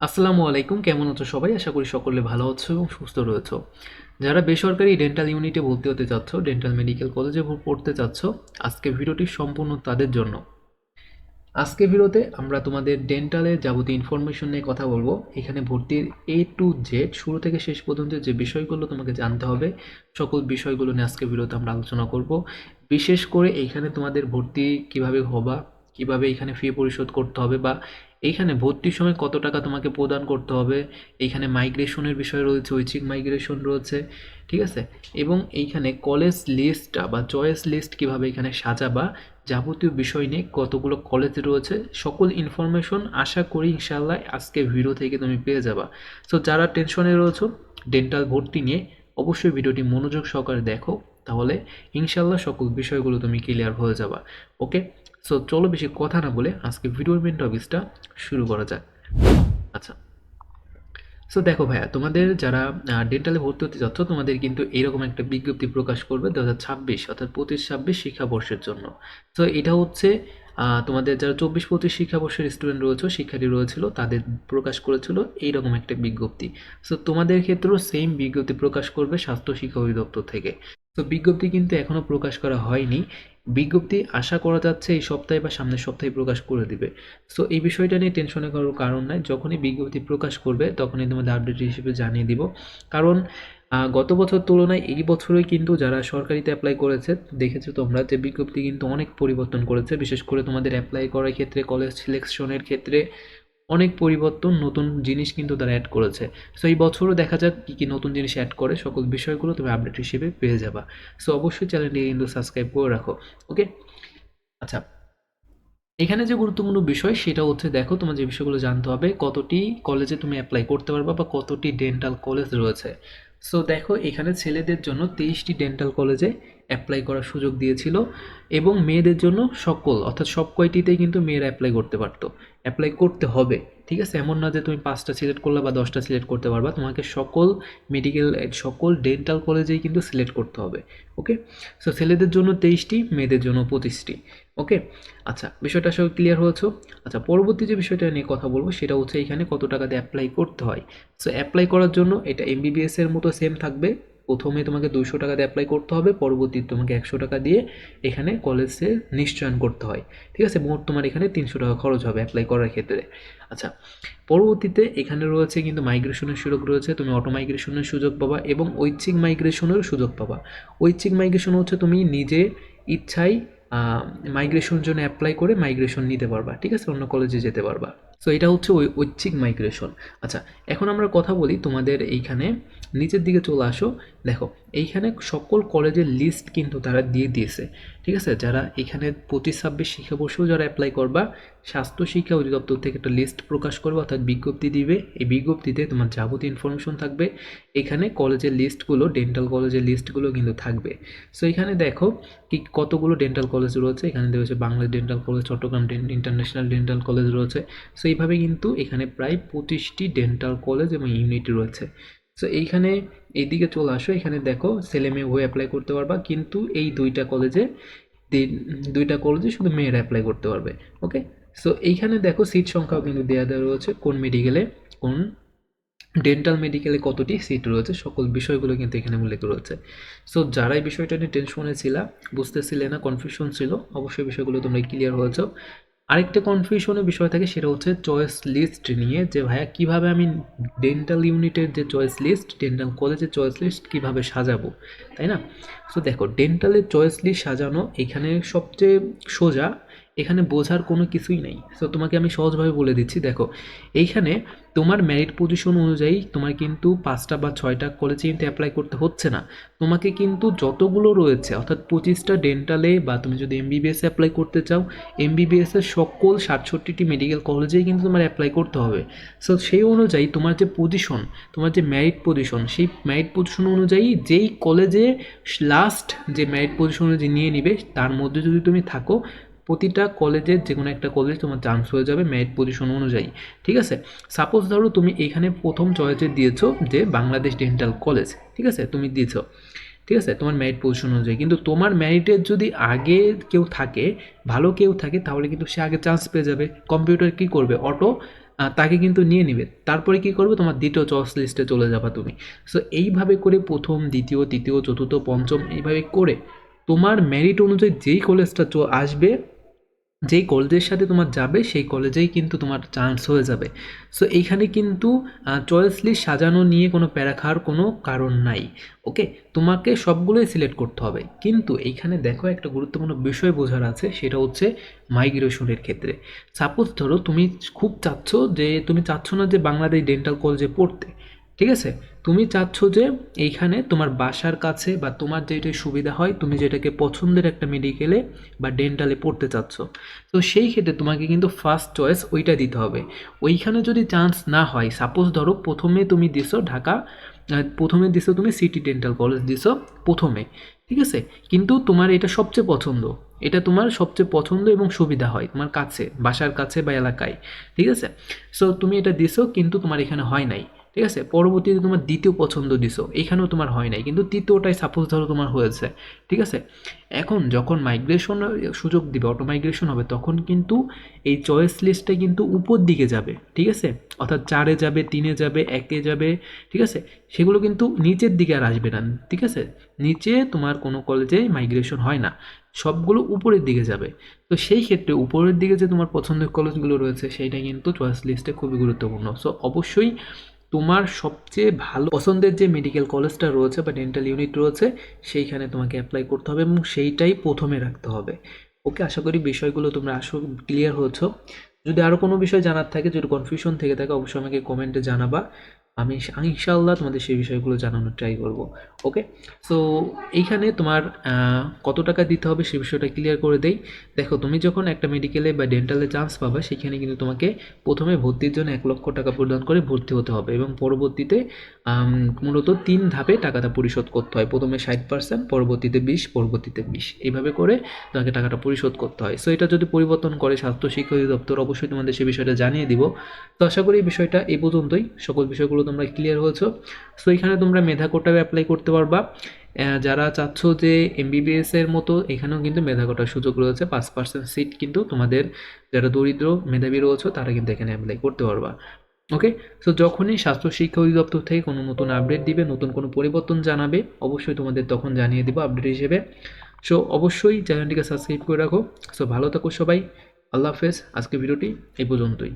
আসসালামু আলাইকুম, কেমন আছো সবাই? আশা করি সকলে ভালো আছো এবং সুস্থ রয়েছো। যারা বেসরকারি ডেন্টাল ইউনিটে ভর্তি হতে চাচ্ছ ডেন্টাল মেডিকেল কলেজে পড়তে চাচ্ছ আজকে ভিডিওটি সম্পূর্ণ তাদের জন্য। আজকে ভিডিওতে আমরা তোমাদের ডেন্টালের যাবতীয় ইনফরমেশন নিয়ে কথা বলব। এখানে ভর্তির এ টু জেড শুরু থেকে শেষ পর্যন্ত যে বিষয়গুলো তোমাকে জানতে হবে, সকল বিষয়গুলো নিয়ে আজকে ভিডিওতে আমরা আলোচনা করব। বিশেষ করে এইখানে তোমাদের ভর্তি কীভাবে হবা, কীভাবে এখানে ফি পরিশোধ করতে হবে বা এইখানে ভর্তির সময় কত টাকা তোমাকে প্রদান করতে হবে? এইখানে মাইগ্রেশনের বিষয় রয়েছে, ঐচ্ছিক মাইগ্রেশন রয়েছে, ঠিক আছে? এবং এইখানে কলেজ লিস্টটা বা চয়েস লিস্ট কীভাবে এখানে সাজাবা যাবতীয় বিষয় নিয়ে কতগুলো কলেজ রয়েছে, সকল ইনফরমেশন আশা করি ইনশাল্লাহ আজকে ভিডিও থেকে তুমি পেয়ে যাবা। সো যারা টেনশনে রয়েছো ডেন্টাল ভর্তি নিয়ে অবশ্যই ভিডিওটি মনোযোগ সহকারে দেখো, তাহলে ইনশাল্লাহ সকল বিষয়গুলো তুমি ক্লিয়ার হয়ে যাবা। ওকে সো চলো বেশি কথা না বলে আজকে ভিডিওর মেন টপিক্সটা শুরু করা যাক। আচ্ছা। সো দেখো ভাইয়া, তোমাদের যারা ডেন্টালে ভর্তি হতে যাচ্ছ, তোমাদের কিন্তু এরকম একটা বিজ্ঞপ্তি প্রকাশ করবে দু হাজার ছাব্বিশ, অর্থাৎ পঁচিশ ছাব্বিশ শিক্ষাবর্ষের জন্য। তো এটা হচ্ছে তোমাদের যারা চব্বিশ পঁচিশ শিক্ষাবর্ষের স্টুডেন্ট রয়েছে, শিক্ষার্থী রয়েছিল, তাদের প্রকাশ করেছিল এইরকম একটা বিজ্ঞপ্তি। সো তোমাদের ক্ষেত্রেও সেম বিজ্ঞপ্তি প্রকাশ করবে স্বাস্থ্য শিক্ষা অধিদপ্তর থেকে। তো বিজ্ঞপ্তি কিন্তু এখনও প্রকাশ করা হয়নি। বিজ্ঞপ্তি আশা করা যাচ্ছে এই সপ্তাহে বা সামনের সপ্তাহে প্রকাশ করে দিবে। সো এই বিষয়টা নিয়ে টেনশনে করার কারণ নাই। যখনই বিজ্ঞপ্তি প্রকাশ করবে, তখনই তোমাদের আপডেট হিসেবে জানিয়ে দিব। কারণ গত বছর তুলনায় এই বছরই কিন্তু যারা সরকারিতে অ্যাপ্লাই করেছে, দেখেছ তোমরা যে বিজ্ঞপ্তি কিন্তু অনেক পরিবর্তন করেছে। বিশেষ করে তোমাদের অ্যাপ্লাই করার ক্ষেত্রে কলেজ সিলেকশনের ক্ষেত্রে অনেক পরিবর্তন নতুন জিনিস কিন্তু তারা অ্যাড করেছে। সো এই বছরও দেখা যাক কী কী নতুন জিনিস অ্যাড করে সকল বিষয়গুলো তুমি আপডেট হিসেবে পেয়ে যাবা। সো অবশ্যই চ্যানেলটি কিন্তু সাবস্ক্রাইব করে রাখো ওকে আচ্ছা এখানে যে গুরুত্বপূর্ণ বিষয় সেটা হচ্ছে দেখো, তোমার যে বিষয়গুলো জানতে হবে, কতটি কলেজে তুমি অ্যাপ্লাই করতে পারবা বা কতটি ডেন্টাল কলেজ রয়েছে। সো দেখো, এখানে ছেলেদের জন্য তেইশটি ডেন্টাল কলেজে অ্যাপ্লাই করার সুযোগ দিয়েছিল এবং মেয়েদের জন্য সকল, অর্থাৎ সব কয়টিতেই কিন্তু মেয়েরা অ্যাপ্লাই করতে পারতো। অ্যাপ্লাই করতে হবে। ঠিক আছে? এমন না যে তুমি পাঁচটা সিলেক্ট করলে বা দশটা সিলেক্ট করতে পারবা। তোমাকে সকল মেডিকেল সকল ডেন্টাল কলেজেই কিন্তু সিলেক্ট করতে হবে ওকে সো ছেলেদের জন্য তেইশটি, মেয়েদের জন্য পঁচিশটি ওকে আচ্ছা বিষয়টা সব ক্লিয়ার হয়েছে? আচ্ছা পরবর্তী যে বিষয়টা নিয়ে কথা বলব, সেটা হচ্ছে এখানে কত টাকা দিয়ে অ্যাপ্লাই করতে হয়। সো অ্যাপ্লাই করার জন্য এটা এমবিবিএস এর মতো সেম থাকবে। প্রথমে তোমাকে দুশো টাকা দিয়ে অ্যাপ্লাই করতে হবে, পরবর্তীতে তোমাকে একশো টাকা দিয়ে এখানে কলেজে নিশ্চয়ন করতে হয়। ঠিক আছে? মোট তোমার এখানে তিনশো টাকা খরচ হবে অ্যাপ্লাই করার ক্ষেত্রে। আচ্ছা পরবর্তীতে এখানে রয়েছে কিন্তু মাইগ্রেশনের সুযোগ রয়েছে। তুমি অটো মাইগ্রেশনের সুযোগ পাবা এবং ঐচ্ছিক মাইগ্রেশনের সুযোগ পাবা। ঐচ্ছিক মাইগ্রেশন হচ্ছে তুমি নিজে ইচ্ছায় মাইগ্রেশন জন্য অ্যাপ্লাই করে মাইগ্রেশন নিতে পারবা। ঠিক আছে? অন্য কলেজে যেতে পারবা। সো এটা হচ্ছে ওই ঐচ্ছিক মাইগ্রেশন আচ্ছা এখন আমরা কথা বলি তোমাদের এইখানে নিচের দিকে চলে আসো। দেখো এইখানে সকল কলেজের লিস্ট কিন্তু তারা দিয়ে দিয়েছে, ঠিক আছে? যারা এখানে পঁচিশ ছাব্বিশ শিক্ষাবর্ষেও যারা অ্যাপ্লাই করবা, স্বাস্থ্য শিক্ষা অধিদপ্তর থেকে একটা লিস্ট প্রকাশ করবে, অর্থাৎ বিজ্ঞপ্তি দিবে। এই বিজ্ঞপ্তিতে তোমার যাবতীয় ইনফরমেশন থাকবে। এখানে কলেজের লিস্টগুলো ডেন্টাল কলেজের লিস্টগুলো কিন্তু থাকবে। সো এখানে দেখো কি কতগুলো ডেন্টাল কলেজ রয়েছে। এখানে রয়েছে Bangla dental college Chattogram international dental college রয়েছে। সো এইভাবে কিন্তু এখানে প্রায় পঁচিশটি ডেন্টাল কলেজ এবং ইউনিট রয়েছে। সো এইখানে এইদিকে চলে আসো, এখানে দেখো ছেলে মেয়ে হয়ে অ্যাপ্লাই করতে পারবা, কিন্তু এই দুইটা কলেজে দুইটা কলেজে শুধু মেয়েরা অ্যাপ্লাই করতে পারবে ওকে সো এইখানে দেখো সিট সংখ্যাও কিন্তু দেওয়া দেওয়া রয়েছে, কোন মেডিকেলে কোন ডেন্টাল মেডিকেলে কতটি সিট রয়েছে, সকল বিষয়গুলো কিন্তু এখানে উল্লেখ রয়েছে। সো যারা এই বিষয়টা নিয়ে টেনশনে ছিলা বুঝতেছিলে না কনফিউশন ছিল, অবশ্যই বিষয়গুলো তোমরা ক্লিয়ার হয়েছ। আরেকটা কনফিউশনের বিষয় থাকে, সেটা হচ্ছে চয়েস লিস্ট নিয়ে, যে ভাইয়া কীভাবে আমি ডেন্টাল ইউনিটের যে চয়েস লিস্ট ডেন্টাল কলেজের চয়েস লিস্ট কীভাবে সাজাবো, তাই না? সো দেখো ডেন্টালের চয়েস লিস্ট সাজানো এখানে সবচেয়ে সোজা, এখানে বোঝার কোনো কিছুই নেই। সো তোমাকে আমি সহজভাবে বলে দিচ্ছি, দেখো, এইখানে তোমার মেরিট পজিশন অনুযায়ী তোমার কিন্তু পাঁচটা বা ছয়টা কলেজে কিন্তু অ্যাপ্লাই করতে হচ্ছে না। তোমাকে কিন্তু যতগুলো রয়েছে, অর্থাৎ পঁচিশটা ডেন্টালে বা তুমি যদি এমবিবিএস অ্যাপ্লাই করতে চাও এমবিবিএস এর সকল সাতষট্টিটি মেডিকেল কলেজেই কিন্তু তোমার অ্যাপ্লাই করতে হবে। সো সেই অনুযায়ী তোমার যে পজিশন তোমার যে ম্যারিট পজিশন সেই ম্যারিট পজিশন অনুযায়ী যেই কলেজে লাস্ট যে ম্যারিট পজিশন অনুযায়ী নিয়ে নিবে, তার মধ্যে যদি তুমি থাকো প্রতিটা কলেজের যে কোনো একটা কলেজ তোমার চান্স হয়ে যাবে মেরিট পজিশন অনুযায়ী, ঠিক আছে? সাপোজ ধরো তুমি এখানে প্রথম চয়েসে দিয়েছ যে বাংলাদেশ ডেন্টাল কলেজ ঠিক আছে? তুমি দিয়েছ, ঠিক আছে? তোমার মেরিট পজিশন অনুযায়ী। কিন্তু তোমার মেরিটের যদি আগে কেউ থাকে, ভালো কেউ থাকে, তাহলে কিন্তু সে আগে চান্স পেয়ে যাবে। কম্পিউটার কি করবে? অটো তাকে কিন্তু নিয়ে নিবে। তারপরে কি করবে? তোমার দ্বিতীয় চয়েস লিস্টে চলে যাবা তুমি। সো এইভাবে করে প্রথম, দ্বিতীয়, তৃতীয়, চতুর্থ, পঞ্চম, এইভাবে করে তোমার মেরিট অনুযায়ী যেই কলেজটা আসবে যেই কলেজের সাথে তোমার যাবে, সেই কলেজেই কিন্তু তোমার চান্স হয়ে যাবে। সো এইখানে কিন্তু চয়েস লিস্ট সাজানো নিয়ে কোনো প্যারা খাওয়ার কোনো কারণ নাই ওকে তোমাকে সবগুলোই সিলেক্ট করতে হবে। কিন্তু এইখানে দেখো একটা গুরুত্বপূর্ণ বিষয় বোঝার আছে, সেটা হচ্ছে মাইগ্রেশনের ক্ষেত্রে। সাপোজ ধরো, তুমি খুব চাচ্ছ যে, তুমি চাচ্ছ না যে বাংলাদেশ ডেন্টাল কলেজে পড়তে। ঠিক আছে? তুমি চাচ্ছ যে এইখানে তোমার বাসার কাছে বা তোমার যেটা সুবিধা হয়, তুমি যেটাকে পছন্দের একটা মেডিকেলে বা ডেন্টালে পড়তে চাচ্ছ। তো সেই ক্ষেত্রে তোমাকে কিন্তু ফার্স্ট চয়েস ওইটা দিতে হবে। ওইখানে যদি চান্স না হয় সাপোজ ধরো প্রথমে তুমি দিছো ঢাকা প্রথমে দিছো তুমি সিটি ডেন্টাল কলেজ দিছো প্রথমে, ঠিক আছে? কিন্তু তোমার এটা সবচেয়ে পছন্দ। এটা তোমার সবচেয়ে পছন্দ এবং সুবিধা হয় তোমার কাছে, বাসার কাছে বা এলাকায়, ঠিক আছে? সো তুমি এটা দিছো কিন্তু তোমার এখানে হয় নাই। ঠিক আছে? পরবর্তীতে তোমার দ্বিতীয় পছন্দ দিছো। এখানেও তোমার হয় নাই। কিন্তু তৃতীয়টাই সাপোজ ধরো তোমার হয়েছে। ঠিক আছে? এখন যখন মাইগ্রেশন সুযোগ দিবে অটো মাইগ্রেশন হবে, তখন কিন্তু এই চয়েস লিস্টটা কিন্তু উপর দিকে যাবে। ঠিক আছে? অর্থাৎ চারে যাবে, তিনে যাবে, একে যাবে। ঠিক আছে? সেগুলো কিন্তু নিচের দিকে আর আসবে না। ঠিক আছে? নিচে তোমার কোনো কলেজে মাইগ্রেশন হয় না। সবগুলো উপরের দিকে যাবে। তো সেই ক্ষেত্রে উপরের দিকে যে তোমার পছন্দের কলেজগুলো রয়েছে, সেইটা কিন্তু চয়েস লিস্টে খুবই গুরুত্বপূর্ণ। সো অবশ্যই তোমার সবচেয়ে ভালো পছন্দের যে মেডিকেল কলেজটা রয়েছে বা ডেন্টাল ইউনিট রয়েছে, সেইখানে তোমাকে অ্যাপ্লাই করতে হবে এবং সেইটাই প্রথমে রাখতে হবে। ওকে আশা করি বিষয়গুলো তোমরা আসো ক্লিয়ার হয়েছ। যদি আরও কোনো বিষয় জানার থাকে, যদি কনফিউশন থেকে থাকে, অবশ্যই আমাকে কমেন্টে জানাবা। আমি ইনশাআল্লাহ তোমাদের সেই বিষয়গুলো জানানোর ট্রাই করব ওকে সো এইখানে তোমার কত টাকা দিতে হবে সে বিষয়টা ক্লিয়ার করে দেই। দেখো, তুমি যখন একটা মেডিকেলে বা ডেন্টালে চান্স পাবা, সেখানে কিন্তু তোমাকে প্রথমে ভর্তির জন্য এক লক্ষ টাকা প্রদান করে ভর্তি হতে হবে এবং পরবর্তীতে মূলত তিন ধাপে টাকাটা পরিশোধ করতে হয়। প্রথমে ষাট পার্সেন্ট পরবর্তীতে বিশ পরবর্তীতে বিশ। এইভাবে করে তোমাকে টাকাটা পরিশোধ করতে হয়। সো এটা যদি পরিবর্তন করে স্বাস্থ্য শিক্ষা অধিদপ্তর, অবশ্যই তোমাদের সেই বিষয়টা জানিয়ে দিব। তো আশা করি এই বিষয়টা এই পর্যন্তই। সকল বিষয়গুলো তোমরা ক্লিয়ার হয়েছো। সো এখানে তোমরা মেধা কোটাও অ্যাপ্লাই করতে পারবা। যারা চাচ্ছ যে এমবিবিএস এর মতো, এখানেও কিন্তু মেধা কোটার সুযোগ রয়েছে। পাঁচ পার্সেন্ট সিট কিন্তু তোমাদের যারা দরিদ্র, মেধাবী রয়েছে, তারা কিন্তু এখানে অ্যাপ্লাই করতে পারবা। ওকে সো যখনই স্বাস্থ্য শিক্ষা অধিদপ্তর থেকে কোনো নতুন আপডেট দিবে, নতুন কোনো পরিবর্তন জানাবে, অবশ্যই তোমাদের তখন জানিয়ে দিব আপডেট হিসেবে। সো অবশ্যই চ্যানেলটিকে সাবস্ক্রাইব করে রাখো। সো ভালো থাকো সবাই। আল্লাহ হাফেজ। আজকে ভিডিওটি এই পর্যন্তই।